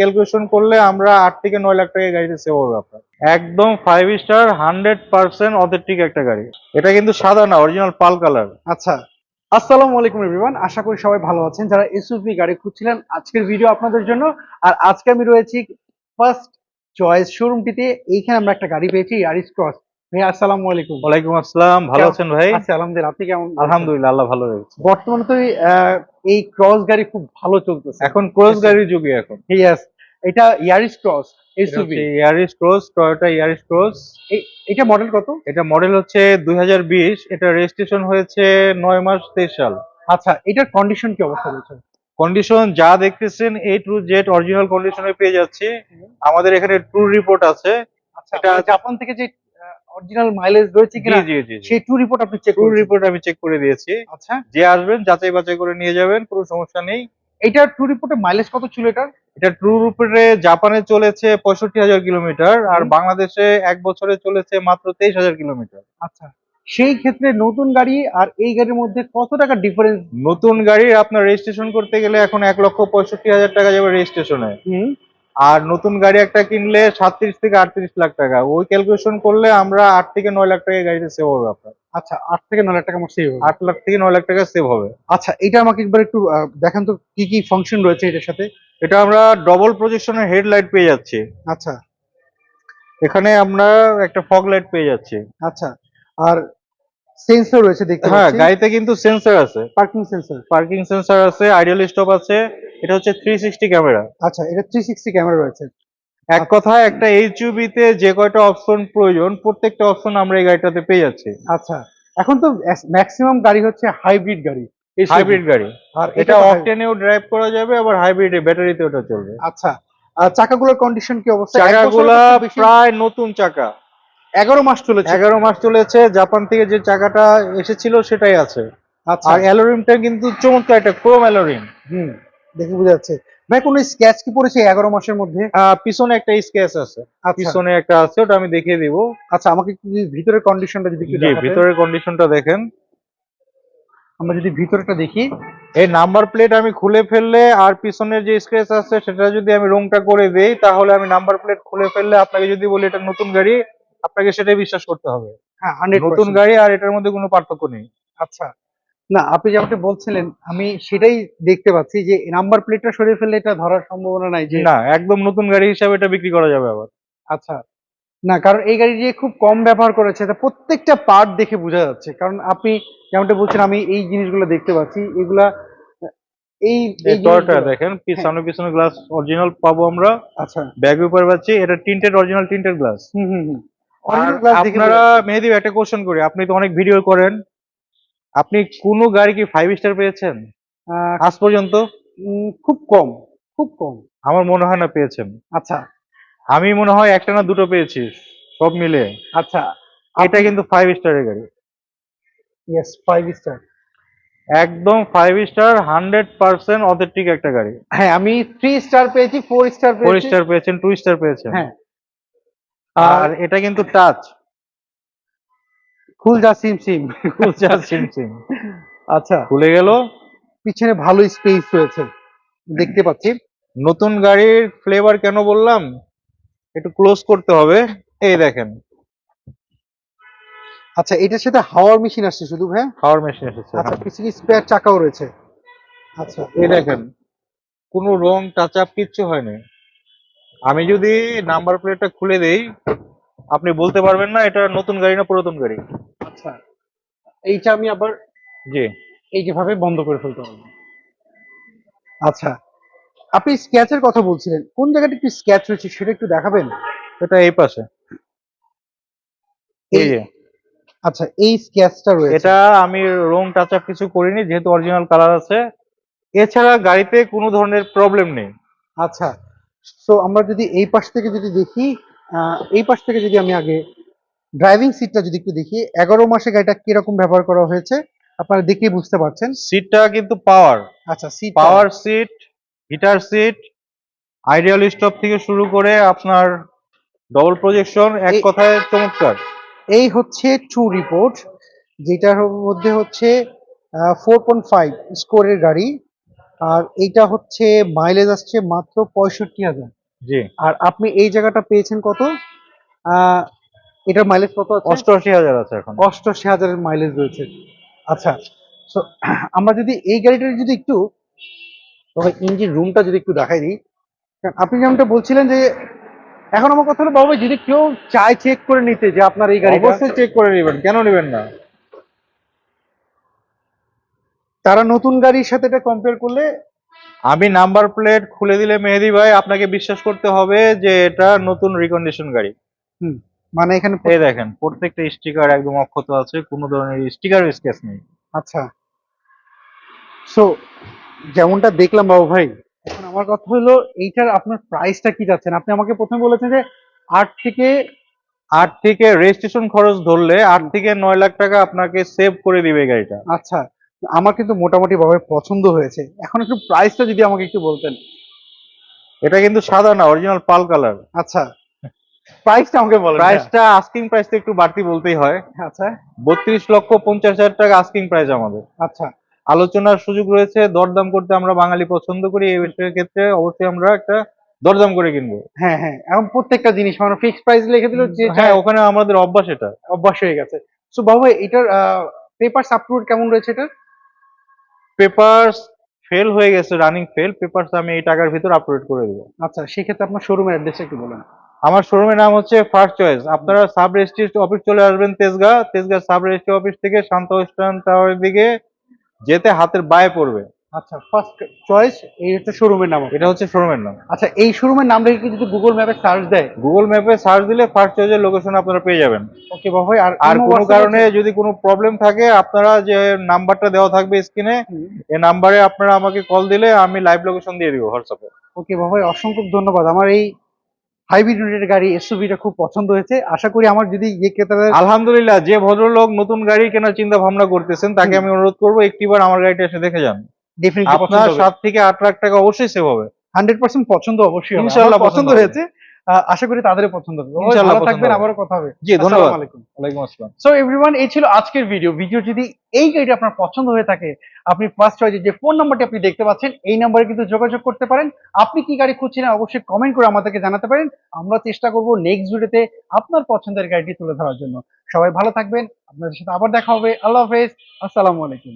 Calculation করলে আমরা আট থেকে নয় লাখ টাকা গাড়িতে সেভ হবে আপনার। একদম five star hundred percent authentic একটা গাড়ি। এটা কিন্তু সাদা না অরিজিনাল পাল কালার। আচ্ছা আসসালামু আলাইকুম এভরিওয়ান আশা করি সবাই ভালো আছেন। যারা এসইউভি গাড়ি খুঁজছিলেন আজকের ভিডিও আপনাদের জন্য। আর আজকে আমি রয়েছি ফার্স্ট চয়েস শোরুমটিতে এইখানে আমরা একটা গাড়ি পেয়েছি ইয়ারিস ক্রস ভাই আসসালামু আলাইকুম। ওয়ালাইকুম আসসালাম ভালো আছেন ভাই? আলহামদুলিল্লাহ আপনি কেমন? আলহামদুলিল্লাহ আল্লাহ ভালো রয়েছে। বর্তমানে তো এই, ক্রস গাড়ি খুব ভালো চলতেছে। এখন ক্রস গাড়ির যুগে এখন। ইয়েস এটা Yaris Cross SUV Yaris Cross Toyota Yaris Cross এটা মডেল কত? এটা মডেল হচ্ছে দুই হাজার বিশ এটা রেজিস্ট্রেশন হয়েছে নয় মাস সাল। আচ্ছা এটার কন্ডিশন কি অবস্থা রয়েছে কন্ডিশন যা দেখতেছেন এ টু জেড অরিজিনাল কন্ডিশনে পেয়ে যাচ্ছে। আমাদের এখানে ট্যুর রিপোর্ট আছে। আচ্ছা এটা- জাপান থেকে যে অরিজিনাল মাইলেজ রয়েছে কিনা সেই টু রিপোর্ট আপনি চেক ট্যুর করুন। রিপোর্ট আমি চেক করে দিয়েছি। আচ্ছা। যে আসবেন যাচাই বাছাই করে নিয়ে যাবেন কোনো সমস্যা নেই। এইটার টু রিপোর্টে মাইলেজ কত ছিল এটা এটা ট্রু রুপে জাপানে চলেছে পঁয়ষট্টি হাজার কিলোমিটার আর বাংলাদেশে এক বছরে চলেছে মাত্র তেইশ হাজার কিলোমিটার। আচ্ছা। সেই ক্ষেত্রে নতুন গাড়ি আর এই গাড়ির মধ্যে কত টাকা ডিফারেন্স নতুন গাড়ির আপনার রেজিস্ট্রেশন করতে গেলে এখন এক লক্ষ পঁয়ষট্টি হাজার টাকা যাবে রেজিস্ট্রেশনে আর নতুন গাড়ি একটা কিনলে সাতত্রিশ থেকে আটত্রিশ লাখ টাকা। ওই ক্যালকুলেশন করলে আমরা আট থেকে নয় লাখ টাকা গাড়িতে সেভ হবে আপনার। আচ্ছা আট থেকে নয় লাখ টাকা আমার সেভ হবে। আট লাখ থেকে নয় লাখ টাকা সেভ হবে। আচ্ছা এটা আমাকে একবার একটু দেখান তো কি কি ফাংশন রয়েছে এটার সাথে। এটা আমরা ডবল প্রজেকশনের হেডলাইট পেয়ে যাচ্ছি। আচ্ছা। এখানে আমরা একটা ফগ লাইট পেয়ে যাচ্ছি। আচ্ছা আর সেন্সর রয়েছে দেখতে হ্যাঁ গাড়িতে কিন্তু সেন্সর আছে। পার্কিং সেন্সর পার্কিং সেন্সর আছে আইডিয়াল স্টপ আছে। এটা হচ্ছে থ্রি সিক্সটি ক্যামেরা আচ্ছা এটা থ্রি সিক্সটি ক্যামেরা রয়েছে। এক কথায় একটা এইচইউবি তে যে কয়টা অপশন প্রয়োজন প্রত্যেকটা অপশন আমরা এই গাড়িটাতে পেয়ে যাচ্ছি। আচ্ছা এখন তো ম্যাক্সিমাম গাড়ি হচ্ছে হাইব্রিড গাড়ি হাইব্রিড গাড়ি। আর এটা। অকটেনেও ড্রাইভ করা যাবে আবার হাইব্রিডে ব্যাটারিতে ওটা চলবে। আচ্ছা আর চাকাগুলোর কন্ডিশন কি অবস্থা? চাকাগুলা প্রায় নতুন চাকা। এগারো মাস চলেছে। এগারো মাস চলেছে জাপান থেকে যে চাকাটা এসেছিল সেটাই আছে। আচ্ছা। আর অ্যালোরিমটা কিন্তু চমৎকার একটা ক্রোম অ্যালোরিম। হুম। দেখে বোঝা যাচ্ছে। ভাই কোনো স্ক্যাচ কি পড়েছে এগারো মাসের মধ্যে? পিছনে একটা স্কেচ আছে। আচ্ছা। পিছনে একটা আছে ওটা আমি দেখিয়ে দিব। আচ্ছা আমাকে ভিতরের কন্ডিশনটা যদি। ভিতরের কন্ডিশনটা দেখেন। আমরা যদি ভিতরটা দেখি। এই নাম্বার প্লেট আমি খুলে ফেললে আর পিছনের যে স্ক্র্যাচ আছে সেটা যদি আমি রংটা করে দেই তাহলে আমি নাম্বার প্লেট খুলে ফেললে আপনাকে যদি বলি এটা নতুন গাড়ি আপনাকে সেটাই বিশ্বাস করতে হবে। হ্যাঁ নতুন গাড়ি আর এটার মধ্যে কোনো পার্থক্য নেই। আচ্ছা। না আপনি যেমনটা বলছিলেন আমি সেটাই দেখতে পাচ্ছি যে নাম্বার প্লেটটা সরিয়ে ফেললে এটা ধরার সম্ভাবনা নাই যে না একদম নতুন গাড়ি হিসাবে এটা বিক্রি করা যাবে আবার। আচ্ছা। না কারণ এই গাড়ি যে খুব কম ব্যবহার করেছে তা প্রত্যেকটা পার্ট দেখে বোঝা যাচ্ছে। কারণ আপনি যেমনটা বলছেন আমি এই জিনিসগুলো দেখতে পাচ্ছি এগুলা এই টয়টা দেখেন পিছনে পিছনে গ্লাস অরিজিনাল পাবো আমরা। আচ্ছা। ব্যাগ উপর পাচ্ছি এটা tinted original tinted glass hmm hmm আপনারা মেহেদি একটা কোশ্চেন করি। আপনি তো অনেক ভিডিও করেন। আপনি কোনো গাড়ি কি ফাইভ স্টার পেয়েছেন? আজ পর্যন্ত? খুব কম খুব কম। আমার মনে হয় না পেয়েছেন। আচ্ছা। আমি মনে হয় একটা না দুটো পেয়েছি সব মিলে। আচ্ছা। এটা কিন্তু ফাইভ স্টারের গাড়ি। ইয়েস ফাইভ স্টার একদম five star hundred percent authentic একটা গাড়ি। হ্যাঁ আমি থ্রি স্টার পেয়েছি ফোর স্টার ফোর স্টার পেয়েছেন টু স্টার পেয়েছেন। হ্যাঁ। আর আর এটা কিন্তু টাচ খুল যা সিম। সিম সিম সিম। আচ্ছা। খুলে গেল। পিছনে ভালো স্পেস রয়েছে। দেখতে পাচ্ছি। নতুন গাড়ির ফ্লেভার কেন বললাম? একটু ক্লোজ করতে হবে। এই দেখেন। আচ্ছা এটার সাথে হাওয়ার মেশিন আসছে শুধু হ্যাঁ? হাওয়ার মেশিন এসেছে আচ্ছা পিছনে স্পেয়ার চাকাও রয়েছে। আচ্ছা। এই দেখেন কোনো রং টাচ আপ কিচ্ছু হয়নি। আমি যদি নাম্বার প্লেটটা খুলে দেই আপনি বলতে পারবেন না এটা নতুন গাড়ি না পুরাতন গাড়ি? আচ্ছা এইটা আমি আবার জি। এই যেভাবে বন্ধ করে ফেলতে পারব আচ্ছা আপনি স্ক্যাচের কথা বলছিলেন কোন জায়গাটা একটু স্ক্যাচ রয়েছে সেটা একটু দেখাবেন? এটা এই পাশে। এই যে। আচ্ছা এই স্ক্যাচটা রয়েছে। এটা আমি রং টাচ আপ কিছু করিনি যেহেতু অরিজিনাল কালার আছে। এছাড়া গাড়িতে কোনো ধরনের প্রবলেম নেই। আচ্ছা তো আমরা যদি এই পাশ থেকে যদি দেখি এই পাশ থেকে যদি আমি আগে ড্রাইভিং সিটটা যদি একটু দেখি এগারো মাসে গাড়িটা কীরকম ব্যবহার করা হয়েছে আপনারা দেখেই বুঝতে পারছেন। সিটটা কিন্তু পাওয়ার আচ্ছা seat power seat heater seat ideal stop থেকে শুরু করে আপনার ডবল প্রজেকশন এক কথায় চমৎকার। এই হচ্ছে ট্রু রিপোর্ট যেটার মধ্যে হচ্ছে ফোর পয়েন্ট ফাইভ স্কোরের গাড়ি আর এইটা হচ্ছে মাইলেজ আসছে মাত্র পঁয়ষট্টি হাজার। জি। আর আপনি এই জায়গাটা পেয়েছেন কত? এটার মাইলেজ কত অষ্টআশি হাজার আছে এখন। অষ্টআশি হাজারের মাইলেজ রয়েছে। আচ্ছা তো আমরা যদি এই গাড়িটার যদি একটু তবে ইঞ্জিন রুমটা যদি একটু দেখাই দিই। কারণ আপনি যেমনটা বলছিলেন যে এখন আমার কথা হলো বাবু যদি কেউ চায় চেক করে নিতে যে আপনার এই গাড়িটা। অবশ্যই চেক করে নেবেন কেন নেবেন না? তারা নতুন গাড়ির সাথে এটা কম্পেয়ার করলে আমি নাম্বার প্লেট খুলে দিলে মেহেদি ভাই আপনাকে বিশ্বাস করতে হবে যে এটা নতুন রিকন্ডিশন গাড়ি। মানে এখানে এই দেখেন প্রত্যেকটা স্টিকার একদম অক্ষত আছে কোনো ধরনের স্টিকার স্কেচ নেই। আচ্ছা। সো যেমনটা দেখলাম বাবু ভাই এখন আমার কথা হলো এইটার আপনার প্রাইসটা কি যাচ্ছেন? আপনি আমাকে প্রথমে বলেছেন যে আট থেকে আট থেকে রেজিস্ট্রেশন খরচ ধরলে আট থেকে নয় লাখ টাকা আপনাকে সেভ করে দিবে গাড়িটা। আচ্ছা। আমার কিন্তু মোটামুটি ভাবে পছন্দ হয়েছে। এখন একটু প্রাইসটা যদি আমাকে একটু বলতেন। এটা কিন্তু সাদা না অরিজিনাল পাল কালার। আচ্ছা। প্রাইসটা আমাকে বলেন প্রাইসটা আস্কিং প্রাইসটা একটু বাড়তি বলতেই হয়। আচ্ছা। বত্রিশ লক্ষ পঞ্চাশ হাজার টাকা আস্কিং প্রাইস আমাদের। আচ্ছা। আলোচনার সুযোগ রয়েছে দরদাম করতে আমরা বাঙালি পছন্দ করি এই বিষয়ের ক্ষেত্রে অবশ্যই আমরা একটা দরদাম করে কিনবো। হ্যাঁ হ্যাঁ। এখন প্রত্যেকটা জিনিস মানে ফিক্সড প্রাইস লিখে দিল যে হ্যাঁ ওখানে আমাদের অভ্যাস এটা। অভ্যাস হয়ে গেছে। সো বাবু এটার পেপার আপলোড কেমন রয়েছে এটা পেপারস ফেল হয়ে গেছে রানিং ফেল পেপারস আমি এই টাকার ভিতর আপলোড করে দেবো। আচ্ছা সেক্ষেত্রে আপনার শোরুমের অ্যাড্রেসটা একটু বলেন। আমার শোরুমের নাম হচ্ছে ফার্স্ট চয়েস আপনারা সাব রেজিস্ট্রি অফিস চলে আসবেন Tejgaon Tejgaon sub registry office থেকে শান্ত টাওয়ারের দিকে যেতে হাতের বায়ে পড়বে। আচ্ছা ফার্স্ট চয়েস এই হচ্ছে শোরুমের নাম এটা হচ্ছে শোরুমের নাম। আচ্ছা এই শোরুমের নাম রেখে যদি গুগল ম্যাপে সার্চ দেয়। গুগল ম্যাপে সার্চ দিলে ফার্স্ট চয়েসের লোকেশন আপনারা পেয়ে যাবেন। ওকে বাবু আর আর কোনো কারণে যদি কোনো প্রবলেম থাকে আপনারা যে নাম্বারটা দেওয়া থাকবে স্ক্রিনে এই নাম্বারে আপনারা আমাকে কল দিলে আমি লাইভ লোকেশন দিয়ে দিব হোয়াটসঅ্যাপে ওকে বাবা ভাই অসংখ্য ধন্যবাদ। আমার এই হাইব্রিড ইউনিটের গাড়ি এসইউভিটা খুব পছন্দ হয়েছে। আশা করি আমার যদি ইয়ে ক্রেতাদের আলহামদুলিল্লাহ যে ভদ্রলোক নতুন গাড়ি কেনার চিন্তা ভাবনা করতেছেন তাকে আমি অনুরোধ করব একটিবার আমার গাড়িটা এসে দেখে যান। ডেফিনেটলি আপনার হবে। সাত থেকে আট লাখ টাকা অবশ্যই সেভ হবে। হান্ড্রেড পার্সেন্ট পছন্দ অবশ্যই হবে। ইনশাআল্লাহ পছন্দ হয়েছে। আশা করি তাদেরও পছন্দ হবে। ইনশাআল্লাহ থাকবেন হবে। আবারও কথা হবে। জি ধন্যবাদ। আলাইকুম। ওয়ালাইকুম আসসালাম। সো এই ছিল আজকের ভিডিও ভিডিও যদি এই গাড়িটা আপনার পছন্দ হয়ে থাকে আপনি ফার্স্ট চয়েসে যে ফোন নাম্বারটি আপনি দেখতে পাচ্ছেন এই নাম্বারে কিন্তু যোগাযোগ করতে পারেন। আপনি কি গাড়ি খুঁজছেন অবশ্যই কমেন্ট করে আমাদেরকে জানাতে পারেন। আমরা চেষ্টা করব নেক্সট ভিডিওতে আপনার পছন্দের গাড়িটি তুলে ধরার জন্য। সবাই ভালো থাকবেন। আপনাদের সাথে আবার দেখা হবে। আল্লাহ হাফেজ। আসসালামু আলাইকুম।